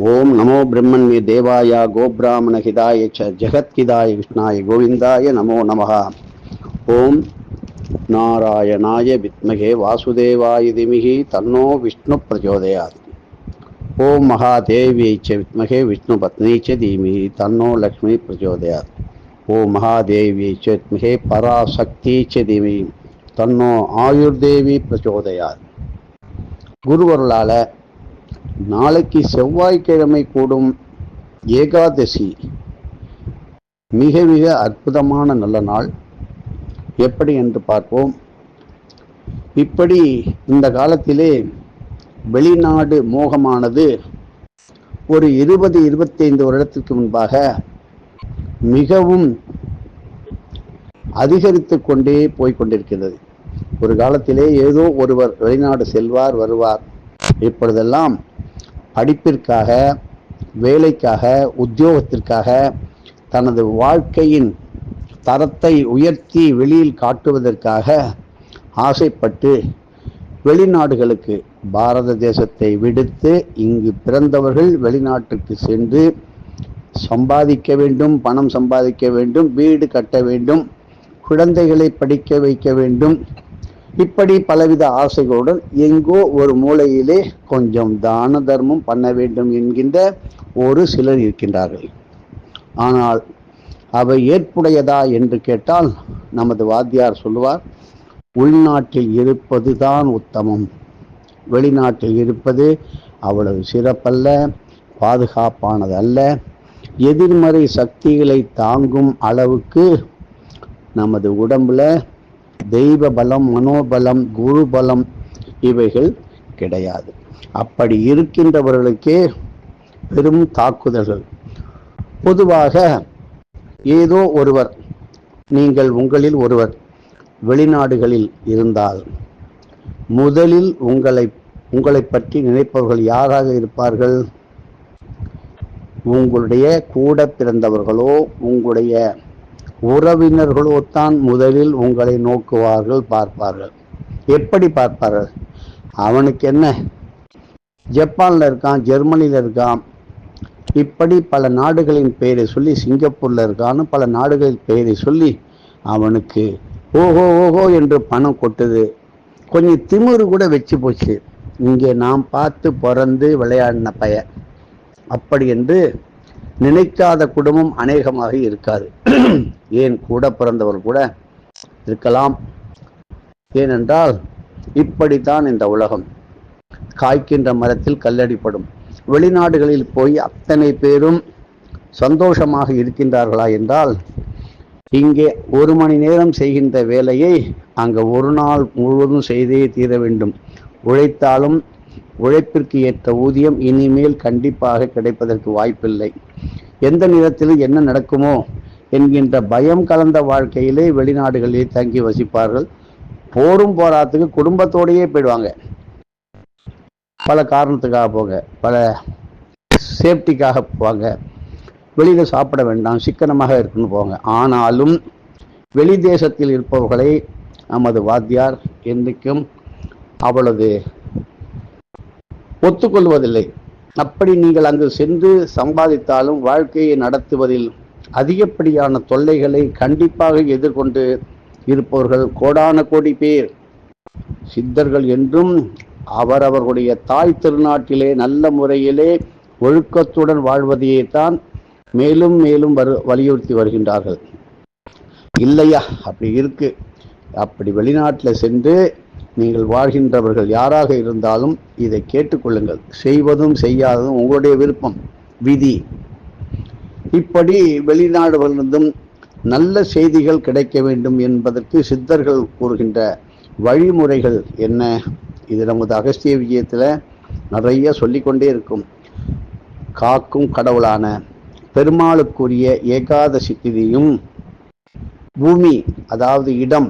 ओम नमो ब्रह्मण्य देवाय गोब्राह्मण हिताय च जगत्किदाय विष्णाय गोविंदाय नमो नमः। ओम नारायणाय विद्महे वासुदेवाय धीमहि तन्नो विष्णु प्रचोदयात् ओम महादेवी च विद्महे विष्णुपत्नी च धीमहि तन्नो लक्ष्मी प्रचोदयात् ओम महादेवी च विद्महे पराशक्ति च धीमहि तन्नो आयुर्देवी प्रचोदयात्। गुरुवरुளால் நாளைக்கு செவ்வாய்க்கிழமை கூடும் ஏகாதசி. மிக மிக அற்புதமான நல்ல நாள். எப்படி என்று பார்ப்போம். இப்படி இந்த காலத்திலே வெளிநாடு மோகமானது ஒரு இருபது இருபத்தைந்து வருடத்திற்கு முன்பாக மிகவும் அதிகரித்து கொண்டே போய்கொண்டிருக்கிறது ஒரு காலத்திலே ஏதோ ஒருவர் வெளிநாடு செல்வார் வருவார். இப்பொழுதெல்லாம் படிப்பிற்காக வேலைக்காக உத்தியோகத்திற்காக தனது வாழ்க்கையின் தரத்தை உயர்த்தி வெளியில் காட்டுவதற்காக ஆசைப்பட்டு வெளிநாடுகளுக்கு பாரத தேசத்தை விடுத்து இங்கு பிறந்தவர்கள் வெளிநாட்டுக்கு சென்று சம்பாதிக்க வேண்டும் பணம் சம்பாதிக்க வேண்டும் வீடு கட்ட வேண்டும் குழந்தைகளை படிக்க வைக்க வேண்டும். இப்படி பலவித ஆசைகளுடன் எங்கோ ஒரு மூலையிலே கொஞ்சம் தான தர்மம் பண்ண வேண்டும் என்கின்ற ஒரு சிலர் இருக்கின்றார்கள். ஆனால் அவை ஏற்புடையதா என்று கேட்டால் நமது வாத்தியார் சொல்லுவார் உள்நாட்டில் இருப்பதுதான் உத்தமம். வெளிநாட்டில் இருப்பது அவ்வளவு சிறப்பல்ல பாதுகாப்பானது அல்ல எதிர்மறை சக்திகளை தாங்கும் அளவுக்கு நமது உடம்புல தெய்வ பலம் மனோபலம் குரு பலம் இவைகள் கிடையாது. அப்படி இருக்கின்றவர்களுக்கே பெரும் தாக்குதல்கள். பொதுவாக ஏதோ ஒருவர் நீங்கள் உங்களில் ஒருவர் வெளிநாடுகளில் இருந்தால் முதலில் உங்களை உங்களை பற்றி நினைப்பவர்கள் யாராக இருப்பார்கள்? உங்களுடைய கூட பிறந்தவர்களோ உங்களுடைய உறவினர்களோ தான் முதலில் உங்களை நோக்குவார்கள் பார்ப்பார்கள். எப்படி பார்ப்பார்கள்? அவனுக்கு என்ன ஜப்பானில் இருக்கான் ஜெர்மனியில் இருக்கான். இப்படி பல நாடுகளின் பெயரை சொல்லி சிங்கப்பூரில் இருக்கான்னு பல நாடுகளின் பெயரை சொல்லி அவனுக்கு ஓஹோ ஓஹோ என்று பணம் கொட்டுது. கொஞ்சம் திமிரு கூட வச்சு போச்சு. இங்கே நாம் பார்த்து பிறந்து விளையாடின பய அப்படி என்று நினைக்காத குடும்பம் அநேகமாக இருக்காது. ஏன் கூட பிறந்தவர் கூட இருக்கலாம். ஏனென்றால் இப்படித்தான் இந்த உலகம். காய்க்கின்ற மரத்தில் கல்லடிப்படும். வெளிநாடுகளில் போய் அத்தனை பேரும் சந்தோஷமாக இருக்கின்றார்களா என்றால் இங்கே ஒரு மணி நேரம் செய்கின்ற வேலையை அங்கே ஒரு நாள் முழுவதும் செய்தே தீர வேண்டும். உழைத்தாலும் உழைப்பிற்கு ஏற்ற ஊதியம் இனிமேல் கண்டிப்பாக கிடைப்பதற்கு வாய்ப்பில்லை. எந்த நேரத்தில் என்ன நடக்குமோ என்கின்ற பயம் கலந்த வாழ்க்கையிலே வெளிநாடுகளிலே தங்கி வசிப்பார்கள். போரும் போராத்துக்கு குடும்பத்தோடையே போயிடுவாங்க. பல காரணத்துக்காக போங்க பல சேஃப்டிக்காக போவாங்க. வெளியில் சாப்பிட வேண்டாம் சிக்கனமாக இருக்குன்னு போவாங்க. ஆனாலும் வெளி தேசத்தில் இருப்பவர்களை நமது வாத்தியார் என்றைக்கும் அவ்வளவு ஒத்துக்கொள்வதில்லை. அப்படி நீங்கள் அங்கு சென்று சம்பாதித்தாலும் வாழ்க்கையை நடத்துவதில் அதிகப்படியான தொல்லைகளை கண்டிப்பாக எதிர்கொண்டு இருப்பவர்கள் கோடான கோடி பேர். சித்தர்கள் என்றும் அவரவர்களுடைய தாய் திருநாட்டிலே நல்ல முறையிலே ஒழுக்கத்துடன் வாழ்வதையே தான் மேலும் மேலும் வரு வலியுறுத்தி வருகின்றார்கள். இல்லையா? அப்படி இருக்கு. அப்படி வெளிநாட்டில் சென்று நீங்கள் வாழ்கின்றவர்கள் யாராக இருந்தாலும் இதை கேட்டுக்கொள்ளுங்கள். செய்வதும் செய்யாததும் உங்களுடைய விருப்பம் விதி. இப்படி வெளிநாடுகளிலிருந்தும் நல்ல செய்திகள் கிடைக்க வேண்டும் என்பதற்கு சித்தர்கள் கூறுகின்ற வழிமுறைகள் என்ன? இது நமது அகஸ்திய விஜயத்தில் நிறைய சொல்லிக்கொண்டே இருக்கும். காக்கும் கடவுளான பெருமாளுக்குரிய ஏகாதசி திதியும் பூமி அதாவது இடம்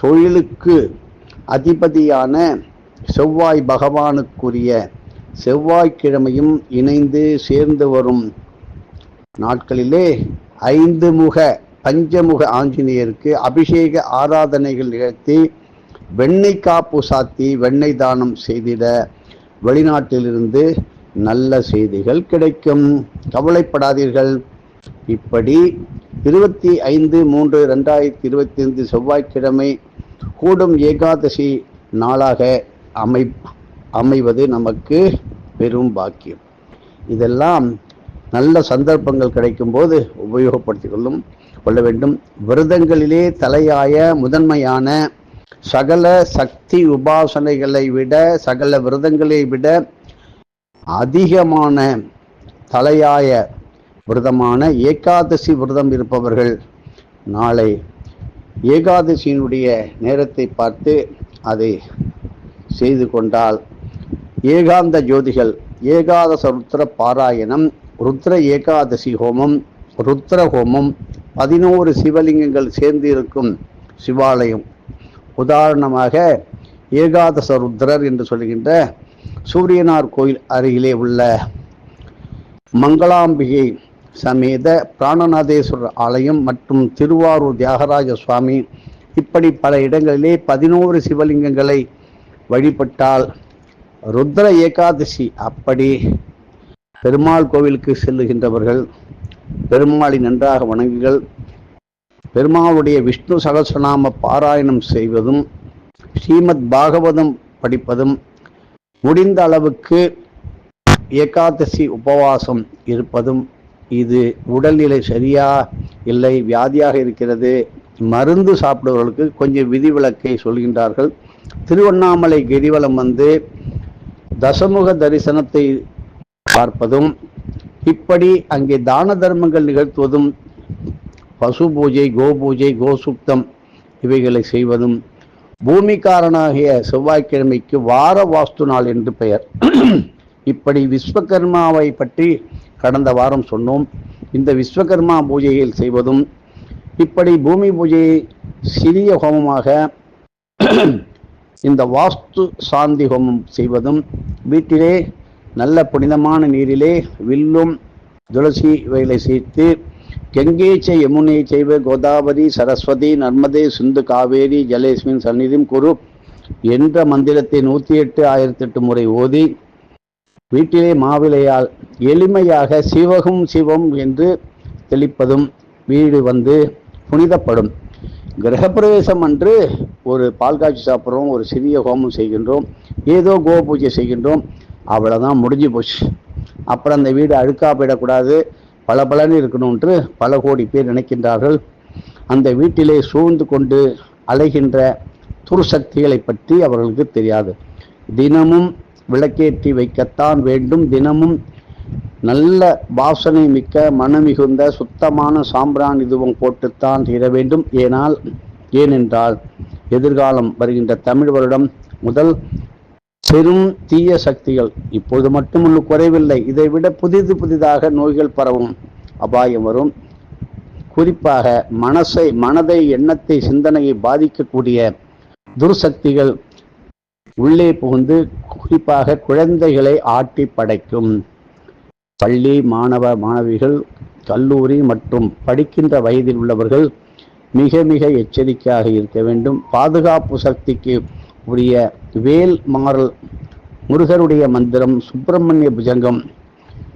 தொழிலுக்கு அதிபதியான செவ்வாய் பகவானுக்குரிய செவ்வாய்க்கிழமையும் இணைந்து சேர்ந்து வரும் நாட்களிலே ஐந்து முக பஞ்சமுக ஆஞ்சநேயருக்கு அபிஷேக ஆராதனைகள் நிகழ்த்தி வெண்ணெய் காப்பு சாத்தி வெண்ணெய் தானம் செய்திட வெளிநாட்டிலிருந்து நல்ல செய்திகள் கிடைக்கும். கவலைப்படாதீர்கள். இப்படி இருபத்தி ஐந்து மூன்று ரெண்டாயிரத்தி இருபத்தி ஐந்து செவ்வாய்க்கிழமை கூடும் ஏகாதசி நாளாக அமை அமைவது நமக்கு பெரும் பாக்கியம். இதெல்லாம் நல்ல சந்தர்ப்பங்கள் கிடைக்கும்போது உபயோகப்படுத்திக் கொள்ளும் கொள்ள வேண்டும். விரதங்களிலே தலையாய முதன்மையான சகல சக்தி உபாசனைகளை விட சகல விரதங்களை விட அதிகமான தலையாய விரதமான ஏகாதசி விரதம் இருப்பவர்கள் நாளை ஏகாதசியினுடைய நேரத்தை பார்த்து அதை செய்து கொண்டால் ஏகாந்த ஜோதிகள் ஏகாதச ருத்ர பாராயணம் ருத்ர ஏகாதசி ஹோமம் ருத்ர ஹோமம் பதினோரு சிவலிங்கங்கள் சேர்ந்து இருக்கும் சிவாலயம். உதாரணமாக ஏகாதச ருத்ரர் என்று சொல்கின்ற சூரியனார் கோயில் அருகிலே உள்ள மங்களாம்பிகை சமேத பிராணநாதேஸ்வரர் ஆலயம் மற்றும் திருவாரூர் தியாகராஜ சுவாமி. இப்படி பல இடங்களிலே பதினோரு சிவலிங்கங்களை வழிபட்டால் ருத்ர ஏகாதசி அப்படி பெருமாள் கோவிலுக்கு செல்லுகின்றவர்கள் பெருமாளை நன்றாக வணங்குங்கள். பெருமாளுடைய விஷ்ணு சகசநாம பாராயணம் செய்வதும் ஸ்ரீமத் பாகவதம் படிப்பதும் முடிந்த அளவுக்கு ஏகாதசி உபவாசம் இருப்பதும் இது உடல்நிலை சரியா இல்லை வியாதியாக இருக்கிறது மருந்து சாப்பிடுவர்களுக்கு கொஞ்சம் விதிவிலக்கை சொல்கின்றார்கள். திருவண்ணாமலை கிரிவலம் வந்து தசமுக தரிசனத்தை பார்ப்பதும் இப்படி அங்கே தான தர்மங்கள் நிகழ்த்துவதும் பசு பூஜை கோ பூஜை இவைகளை செய்வதும் பூமிக்காரனாகிய செவ்வாய்க்கிழமைக்கு வார வாஸ்து நாள் என்று பெயர். இப்படி விஸ்வகர்மாவை பற்றி கடந்த வாரம் சொன்னோம். இந்த விஸ்வகர்மா பூஜையில் செய்வதும் இப்படி பூமி பூஜையை சிறிய ஹோமமாக இந்த வாஸ்து சாந்தி ஹோமம் செய்வதும் வீட்டிலே நல்ல புனிதமான நீரிலே வில்லும் துளசி வயலை சேர்த்து கெங்கேச்சை யமுனை செய்வ கோதாவரி சரஸ்வதி நர்மதே சிந்து காவேரி ஜலேஸ்மின் சந்நிதிம் குரு என்ற மந்திரத்தை நூற்றி எட்டு ஆயிரத்தி எட்டு முறை ஓதி வீட்டிலே மாவிளையால் எளிமையாக சிவகும் சிவம் என்று தெளிப்பதும் வீடு வந்து புனிதப்படும். கிரகப்பிரவேசம் அன்று ஒரு பால் காய்ச்சி சாப்பிட்றோம் ஒரு சிறிய ஹோமம் செய்கின்றோம் ஏதோ கோ பூஜை செய்கின்றோம் அவ்வளோதான் முடிஞ்சு போச்சு. அப்புறம் அந்த வீடு அழுக்கா போயிடக்கூடாது பல பலன் இருக்கணும்ன்று பல கோடி பேர் நினைக்கின்றார்கள். அந்த வீட்டிலே சூழ்ந்து கொண்டு அலைகின்ற துருசக்திகளை பற்றி அவர்களுக்கு தெரியாது. தினமும் விளக்கேற்றி வைக்கத்தான் வேண்டும். தினமும் நல்ல வாசனை மிக்க மனமிகுந்த சுத்தமான சாம்பிரான் இதுவும் போட்டுத்தான் தீர வேண்டும். ஏனால் ஏனென்றால் எதிர்காலம் வருகின்ற தமிழ் வருடம் முதல் பெரும் தீய சக்திகள் இப்பொழுது மட்டும் குறைவில்லை. இதை விட புதிது புதிதாக நோய்கள் பரவும் அபாயம் வரும். குறிப்பாக மனசை மனதை எண்ணத்தை சிந்தனையை பாதிக்கக்கூடிய துர்சக்திகள் உள்ளே புகுந்து குறிப்பாக குழந்தைகளை ஆட்டி படைக்கும். பள்ளி மாணவ மாணவிகள் கல்லூரி மற்றும் படிக்கின்ற வயதில் உள்ளவர்கள் மிக மிக எச்சரிக்கையாக இருக்க வேண்டும். பாதுகாப்பு சக்திக்கு உரிய வேல் மாறல் முருகருடைய மந்திரம் சுப்பிரமணிய புஜங்கம்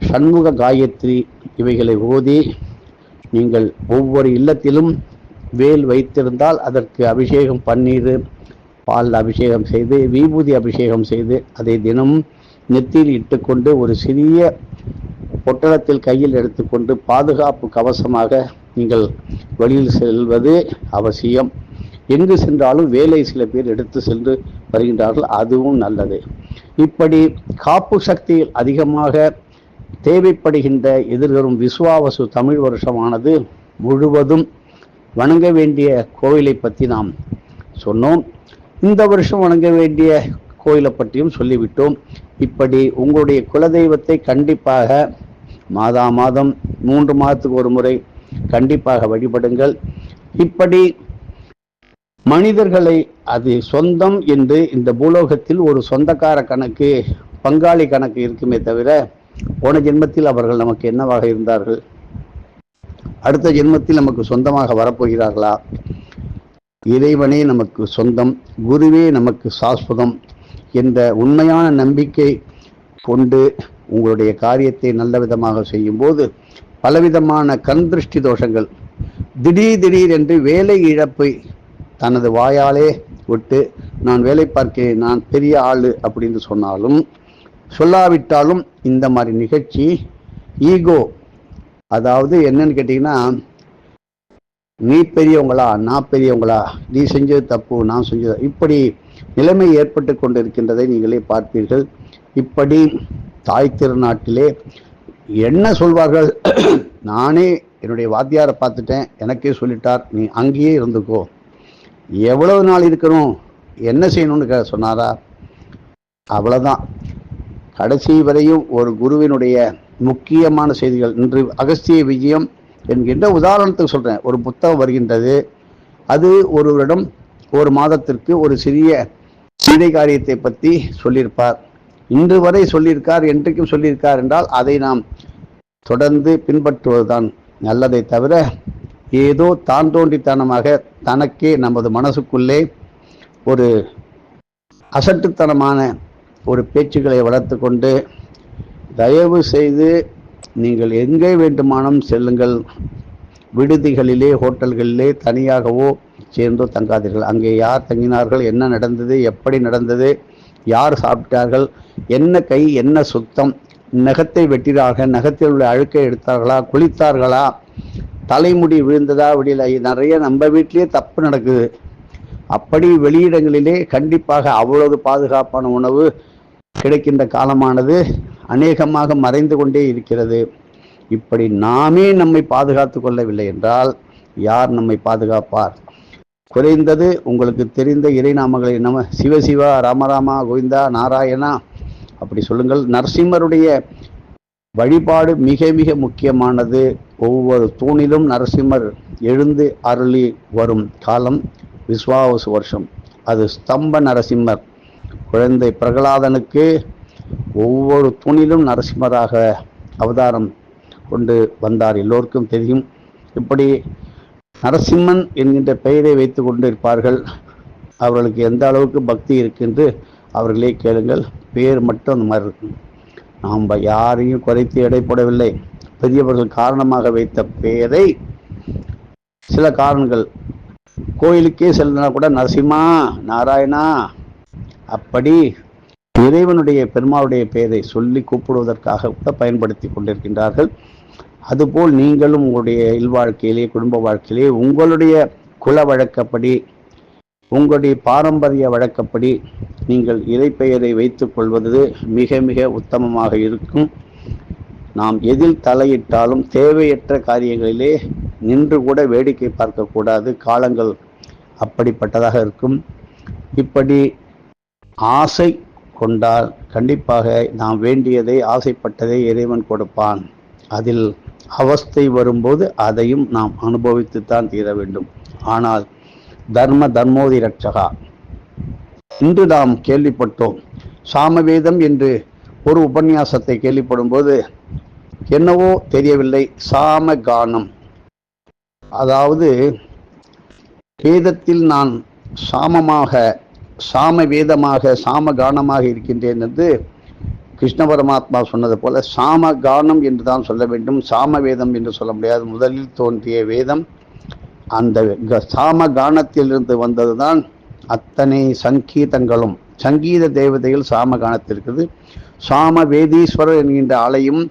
சண்முக காயத்ரி இவைகளை ஓதி நீங்கள் ஒவ்வொரு இல்லத்திலும் வேல் வைத்திருந்தால் அதற்கு அபிஷேகம் பன்னீர் பால் அபிஷேகம் செய்து விபூதி அபிஷேகம் செய்து அதை தினமும் நெத்தியில் இட்டுக்கொண்டு ஒரு சிறிய பொட்டலத்தில் கையில் எடுத்துக்கொண்டு பாதுகாப்பு கவசமாக நீங்கள் வெளியில் செல்வது அவசியம். எங்கு சென்றாலும் வேலை சில பேர் எடுத்து சென்று வருகின்றார்கள் அதுவும் நல்லது. இப்படி காப்பு சக்தியில் அதிகமாக தேவைப்படுகின்ற எதிர்வரும் விசுவாவசு தமிழ் வருஷமானது முழுவதும் வணங்க வேண்டிய கோவிலை பற்றி நாம் சொன்னோம். இந்த வருஷம் வணங்க வேண்டிய கோயிலை பற்றியும் சொல்லிவிட்டோம். இப்படி உங்களுடைய குலதெய்வத்தை கண்டிப்பாக மாதா மாதம் மூன்று மாதத்துக்கு ஒரு முறை கண்டிப்பாக வழிபடுங்கள். இப்படி மனிதர்களை அது சொந்தம் என்று இந்த பூலோகத்தில் ஒரு சொந்தக்கார கணக்கு பங்காளி கணக்கு இருக்குமே தவிர போன ஜென்மத்தில் அவர்கள் நமக்கு என்னவாக இருந்தார்கள்? அடுத்த ஜென்மத்தில் நமக்கு சொந்தமாக வரப்போகிறார்களா? இறைவனே நமக்கு சொந்தம் குருவே நமக்கு சாஸ்வதம் என்ற உண்மையான நம்பிக்கை கொண்டு உங்களுடைய காரியத்தை நல்ல விதமாக செய்யும்போது பலவிதமான கண் திருஷ்டி தோஷங்கள் திடீர் திடீர் என்று வேலை இழப்பை தனது வாயாலே விட்டு நான் வேலை பார்க்கிறேன் நான் பெரிய ஆள் அப்படின்னு சொன்னாலும் சொல்லாவிட்டாலும் இந்த மாதிரி நிகழ்ச்சி ஈகோ அதாவது என்னன்னு கேட்டிங்கன்னா நீ பெரியவங்களா நான் பெரியவங்களா? நீ செஞ்சது தப்பு நான் செஞ்சது இப்படி நிலைமை ஏற்பட்டு கொண்டிருக்கின்றதை நீங்களே பார்ப்பீர்கள். இப்படி தாய் திருநாட்டிலே என்ன சொல்வார்கள்? நானே என்னுடைய வாத்தியாரை பார்த்துட்டேன். எனக்கே சொல்லிட்டார். நீ அங்கேயே இருந்துக்கோ. எவ்வளவு நாள் இருக்கணும்? என்ன செய்யணும்னு க சொன்னாரா? அவ்வளோதான் கடைசி வரையும் ஒரு குருவினுடைய முக்கியமான செய்திகள். இன்று அகஸ்திய விஜயம் என்கின்ற உதாரணத்துக்கு சொல்றேன்? ஒரு புத்தகம் வருகின்றது. அது ஒருவரிடம் ஒரு மாதத்திற்கு ஒரு சிறிய சீதை காரியத்தை பற்றி சொல்லியிருப்பார். இன்று வரை சொல்லியிருக்கார் என்றைக்கும் சொல்லியிருக்கார் என்றால் அதை நாம் தொடர்ந்து பின்பற்றுவதுதான் நல்லதை தவிர ஏதோ தான் தோன்றித்தனமாக தனக்கே நமது மனசுக்குள்ளே ஒரு அசட்டுத்தனமான ஒரு பேச்சுக்களை வளர்த்து கொண்டு தயவு செய்து நீங்கள் எங்கே வேண்டுமானும் செல்லுங்கள். விடுதிகளிலே ஹோட்டல்களிலே தனியாகவோ சேர்ந்தோ தங்காதீர்கள். அங்கே யார் தங்கினார்கள் என்ன நடந்தது எப்படி நடந்தது யார் சாப்பிட்டார்கள் என்ன கை என்ன சுத்தம் நகத்தை வெட்டினார்கள் நகத்தில் உள்ள அழுக்கை எடுத்தார்களா குளித்தார்களா தலைமுடி விழுந்ததா விடியல நிறைய நம்ம வீட்டிலேயே தப்பு நடக்குது. அப்படி வெளியிடங்களிலே கண்டிப்பாக அவ்வளவு பாதுகாப்பான உணவு கிடைக்கின்ற காலமானது. அநேகமாக மறைந்து கொண்டே இருக்கிறது. இப்படி நாமே நம்மை பாதுகாத்து கொள்ளவில்லை என்றால் யார் நம்மை பாதுகாப்பார்? குறைந்தது உங்களுக்கு தெரிந்த இறைநாமங்களை நம்ம சிவசிவா ராமராமா கோவிந்தா நாராயணா அப்படி சொல்லுங்கள். நரசிம்மருடைய வழிபாடு மிக மிக முக்கியமானது. ஒவ்வொரு தூணிலும் நரசிம்மர் எழுந்து அருளி வரும் காலம் விஸ்வாவசு வருஷம். அது ஸ்தம்ப நரசிம்மர். குழந்தை பிரகலாதனுக்கு ஒவ்வொரு தூணிலும் நரசிம்மராக அவதாரம் கொண்டு வந்தார். எல்லோருக்கும் தெரியும். இப்படி நரசிம்மன் என்கின்ற பெயரை வைத்து கொண்டிருப்பார்கள். அவர்களுக்கு எந்த அளவுக்கு பக்தி இருக்குன்று அவர்களே கேளுங்கள். பேர் மட்டும் அந்த மாதிரி இருக்கும் நாம் யாரையும் குறைத்து எடைப்படவில்லை. பெரியவர்கள் காரணமாக வைத்த பெயரை சில காரணங்கள். கோயிலுக்கே செல்லனா கூட நரசிம்மா நாராயணா அப்படி இறைவனுடைய பெருமாவுடைய பெயரை சொல்லி கூப்பிடுவதற்காக கூட பயன்படுத்தி கொண்டிருக்கின்றார்கள். அதுபோல் நீங்களும் உங்களுடைய இல்வாழ்க்கையிலே குடும்ப வாழ்க்கையிலே உங்களுடைய குல வழக்கப்படி உங்களுடைய பாரம்பரிய வழக்கப்படி நீங்கள் இறைப்பெயரை வைத்துக் கொள்வது மிக மிக உத்தமமாக இருக்கும். நாம் எதில் தலையிட்டாலும் தேவையற்ற காரியங்களிலே நின்று கூட வேடிக்கை பார்க்கக்கூடாது. காலங்கள் அப்படிப்பட்டதாக இருக்கும். இப்படி ஆசை கொண்டால் கண்டிப்பாக நாம் வேண்டியதை ஆசைப்பட்டதை இறைவன் கொடுப்பான். அதில் அவஸ்தை வரும்போது அதையும் நாம் அனுபவித்துத்தான் தீர வேண்டும். ஆனால் தர்ம தர்மோதி ரட்சகா இன்று நாம் கேள்விப்பட்டோம். சாமவேதம் என்று ஒரு உபன்யாசத்தை கேள்விப்படும்போது என்னவோ தெரியவில்லை. சாம கானம் அதாவது வேதத்தில் நான் சாமமாக சாம வேதமாக சாம கானமாக இருக்கின்றேன் என்று கிருஷ்ண பரமாத்மா சொன்னது போல சாம கானம் என்று தான் சொல்ல வேண்டும். சாம வேதம் என்று சொல்ல முடியாது. முதலில் தோன்றிய வேதம் அந்த க- சாம கானத்திலிருந்து வந்ததுதான் அத்தனை சங்கீதங்களும். சங்கீத தேவதைகள் சாம கானத்திற்கு சாம வேதீஸ்வரர் என்கின்ற ஆலயம்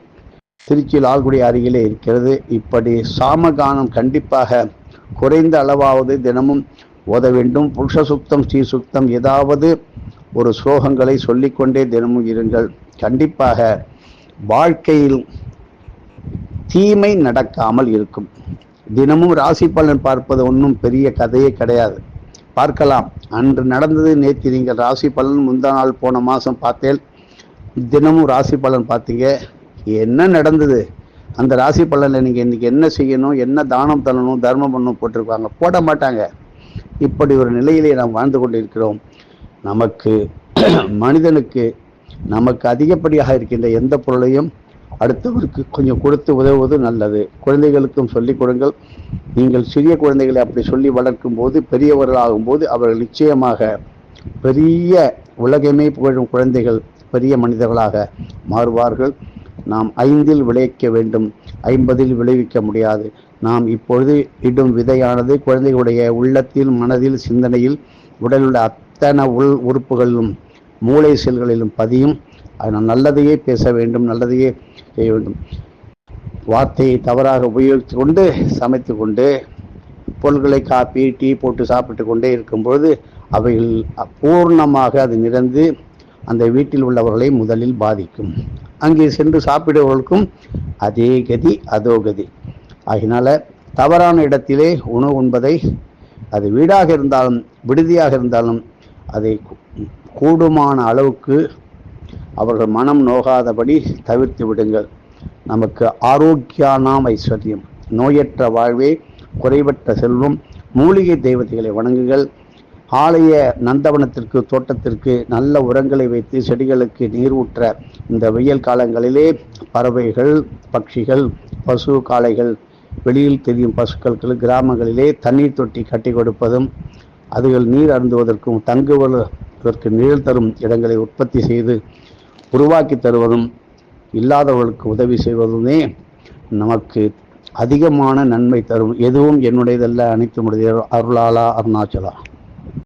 திருச்சி லால்குடி அருகிலே இருக்கிறது. இப்படி சாமகானம் கண்டிப்பாக குறைந்த அளவாவது தினமும் ஓத வேண்டும். புருஷ சுத்தம் ஸ்ரீ சுத்தம் ஏதாவது ஒரு ஸ்லோகங்களை சொல்லிக்கொண்டே தினமும் இருங்கள். கண்டிப்பாக வாழ்க்கையில் தீமை நடக்காமல் இருக்கும். தினமும் ராசி பலன் பார்ப்பது ஒன்றும் பெரிய கதையே கிடையாது. பார்க்கலாம். அன்று நடந்தது நேற்று நீங்கள் ராசி பலன் முந்தா நாள் போன மாதம் பார்த்தேன். தினமும் ராசி பலன் பார்த்தீங்க. என்ன நடந்தது? அந்த ராசி பலனில் நீங்கள் இன்றைக்கி என்ன செய்யணும்? என்ன தானம் தரணும்? தர்மம் பண்ணணும் போட்டிருப்பாங்க. போட மாட்டாங்க. இப்படி ஒரு நிலையிலே நாம் வாழ்ந்து கொண்டிருக்கிறோம். நமக்கு மனிதனுக்கு நமக்கு அதிகப்படியாக இருக்கின்ற எந்த பொருளையும் அடுத்தவருக்கு கொஞ்சம் கொடுத்து உதவுவது நல்லது. குழந்தைகளுக்கும் சொல்லிக் கொடுங்கள். நீங்கள் சிறிய குழந்தைகளை அப்படி சொல்லி வளர்க்கும் போது பெரியவர்களாகும் போது அவர்கள் நிச்சயமாக பெரிய உலகமே புகழும் குழந்தைகள் பெரிய மனிதர்களாக மாறுவார்கள். நாம் ஐந்தில் விளைவிக்க வேண்டும். ஐம்பதில் விளைவிக்க முடியாது. நாம் இப்பொழுது இடும் விதையானது குழந்தைகளுடைய உள்ளத்தில் மனதில் சிந்தனையில் உடலுள்ள அத்தனை உள் உறுப்புகளிலும் மூளை செல்களிலும் பதியும். அதனால் நல்லதையே பேச வேண்டும் நல்லதையே செய்ய வேண்டும். வார்த்தையை தவறாக உபயோகித்து கொண்டு சமைத்து கொண்டு பொருள்களை காப்பி டீ போட்டு சாப்பிட்டு கொண்டே இருக்கும்பொழுது அவைகள் பூர்ணமாக அது நிறைந்து அந்த வீட்டில் உள்ளவர்களை முதலில் பாதிக்கும். அங்கே சென்று சாப்பிடுபவர்களுக்கும் அதே கதி அதோ கதி. ஆகினால தவறான இடத்திலே உணவு உண்பதை அது வீடாக இருந்தாலும் விடுதியாக இருந்தாலும் அதை கூடுமான அளவுக்கு அவர்கள் மனம் நோகாதபடி தவிர்த்து விடுங்கள். நமக்கு ஆரோக்கியானாம் ஐஸ்வர்யம் நோயற்ற வாழ்வே குறைவற்ற செல்வம் மூலிகை தெய்வத்தைகளை வணங்குங்கள். ஆலய நந்தவனத்திற்கு தோட்டத்திற்கு நல்ல உரங்களை வைத்து செடிகளுக்கு நீர் ஊற்ற இந்த வெயில் காலங்களிலே பறவைகள் பட்சிகள் பசு காளைகள் வெளியில் தெரியும் பசுக்களுக்கு கிராமங்களிலே தண்ணீர் தொட்டி கட்டி கொடுப்பதும் அதுகள் நீர் அருந்துவதற்கும் தங்குவதற்கு நிழல் தரும் இடங்களை உற்பத்தி செய்து உருவாக்கி தருவதும் இல்லாதவர்களுக்கு உதவி செய்வதுமே நமக்கு அதிகமான நன்மை தரும். எதுவும் என்னுடையதல்ல அனைத்து முடிய அருளாலா அருணாச்சலா.